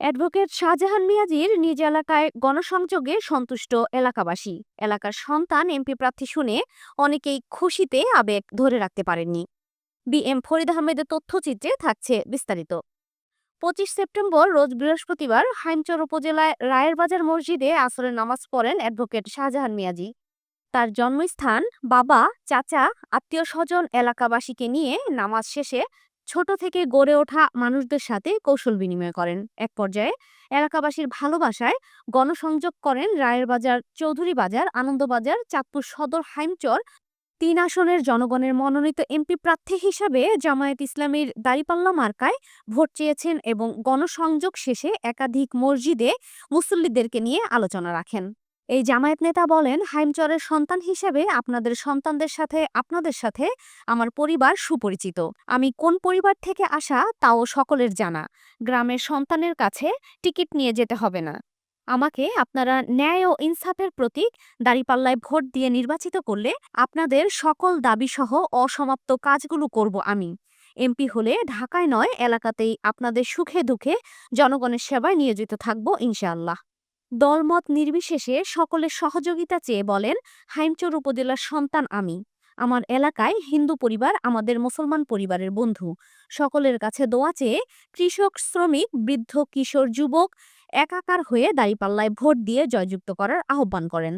Advocate Shahjahan মিয়াজির নিজ এলাকায় গণসংযোগে সন্তুষ্ট এলাকাবাসী। এলাকার সন্তান এমপি প্রার্থী শুনে অনেকেই খুশিতে আবেগ ধরে রাখতে পারেননি। বি এম ফরিদ আহমেদের তথ্যচিত্রে থাকছে বিস্তারিত। পঁচিশ সেপ্টেম্বর রোজ বৃহস্পতিবার হাইমচর উপজেলায় রায়ের বাজার মসজিদে আসরের নামাজ পড়েন অ্যাডভোকেট শাহজাহান মিয়াজি। তার জন্মস্থান বাবা, চাচা, আত্মীয় স্বজন এলাকাবাসীকে নিয়ে নামাজ শেষে ছোট থেকে গড়ে ওঠা মানুষদের সাথে কৌশল বিনিময় করেন। এক পর্যায়ে এলাকাবাসীর ভালোবাসায় গণসংযোগ করেন রায়ের বাজার, চৌধুরী বাজার, আনন্দবাজার, চাঁদপুর সদর, হাইমচর। তিন আসনের জনগণের মনোনীত এমপি প্রার্থী হিসাবে জামায়াত ইসলামীর দাঁড়িপাল্লা মার্কায় ভোট চেয়েছেন এবং গণসংযোগ শেষে একাধিক মসজিদে মুসল্লিদেরকে নিয়ে আলোচনা রাখেন। এই জামায়াত নেতা বলেন, হাইমচরের সন্তান হিসেবে আপনাদের সন্তানদের সাথে আপনাদের সাথে আমার পরিবার সুপরিচিত। আমি কোন পরিবার থেকে আসা তাও সকলের জানা। গ্রামের সন্তানের কাছে টিকিট নিয়ে যেতে হবে না। আমাকে আপনারা ন্যায় ও ইনসাফের প্রতীক দাঁড়িপাল্লায় ভোট দিয়ে নির্বাচিত করলে আপনাদের সকল দাবিসহ অসমাপ্ত কাজগুলো করব আমি। এমপি হলে ঢাকায় নয়, এলাকাতেই আপনাদের সুখে দুঃখে জনগণের সেবায় নিয়োজিত থাকব ইনশাআল্লাহ। দলমত নির্বিশেষে সকলের সহযোগিতা চেয়ে বলেন, হাইমচর উপজেলার সন্তান আমি। আমার এলাকায় হিন্দু পরিবার, আমাদের মুসলমান পরিবারের বন্ধু। সকলের কাছে দোয়া চেয়ে কৃষক, শ্রমিক, বৃদ্ধ, কিশোর, যুবক একাকার হয়ে দাঁড়িপাল্লায় ভোট দিয়ে জয়যুক্ত করার আহ্বান করেন।